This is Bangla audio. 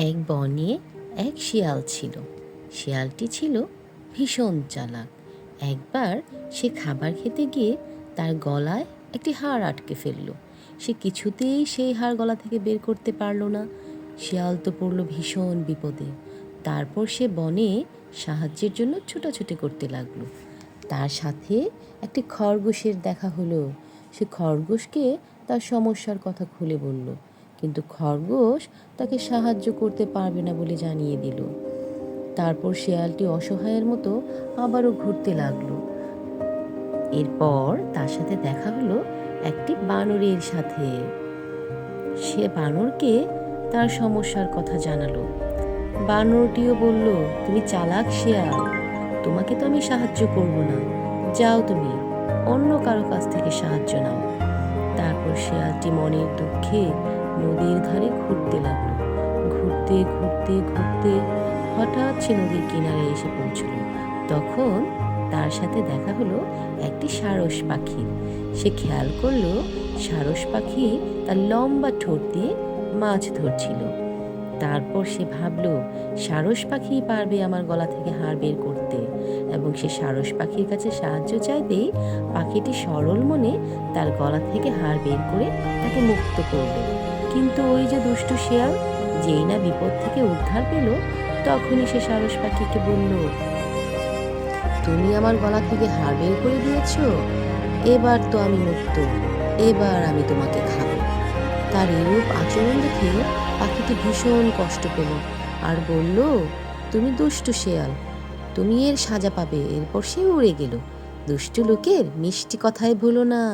এক বনে এক শিয়াল ছিল। শিয়ালটি ছিল ভীষণ চালাক। একবার সে খাবার খেতে গিয়ে তার গলায় একটি হাড় আটকে ফেলল। সে কিছুতেই সেই হাড় গলা থেকে বের করতে পারল না। শিয়াল তো পড়ল ভীষণ বিপদে। তারপর সে বনে সাহায্যের জন্য ছুটাছুটি করতে লাগল। তার সাথে একটি খরগোশের দেখা হলো। সে খরগোশকে তার সমস্যার কথা খুলে বলল। কিন্তু খরগোশ তাকে সাহায্য করতে পারবে না বলে জানিয়ে দিল। তারপর শেয়ালটি অসহায়ের মতো আবারও ঘুরতে লাগল। এরপর তার সাথে দেখা হলো একটি বানরের সাথে। সে বানরকে তার সমস্যার কথা জানালো। বানরটিও বলল, তুমি চালাক শেয়াল, তোমাকে তো আমি সাহায্য করব না। যাও তুমি, অন্য কারও কাছ থেকে সাহায্য নাও। তারপর শেয়ালটি মনের দুঃখে নদীর ধারে ঘুরতে লাগল। ঘুরতে ঘুরতে ঘুরতে হঠাৎ সে নদীর কিনারে এসে পৌঁছল। তখন তার সাথে দেখা হলো একটি সারস পাখি। সে খেয়াল করল সারস পাখি তার লম্বা ঠোঁট দিয়ে মাছ ধরছিল। তারপর সে ভাবলো, সারস পাখি পারবে আমার গলা থেকে হাড় বের করতে। এবং সে সারস পাখির কাছে সাহায্য চাইতেই পাখিটি সরল মনে তার গলা থেকে হাড় বের করে তাকে মুক্ত করল। কিন্তু ওই যে দুষ্টু শিয়াল, যেই না বিপদ থেকে উদ্ধার পেল, তখনই সে সারস পাখিকে বলল, তুমি আমার গলা থেকে হাড় বের করে দিয়েছ, এবার তো আমি মুক্ত, এবার আমি তোমাকে খাব। তার এরূপ আচরণ দেখে পাখিটি ভীষণ কষ্ট পেল আর বলল, তুমি দুষ্টু শেয়াল, তুমি এর সাজা পাবে, এরপর সে উড়ে গেল। দুষ্টু লোকের মিষ্টি কথায় ভুলো না।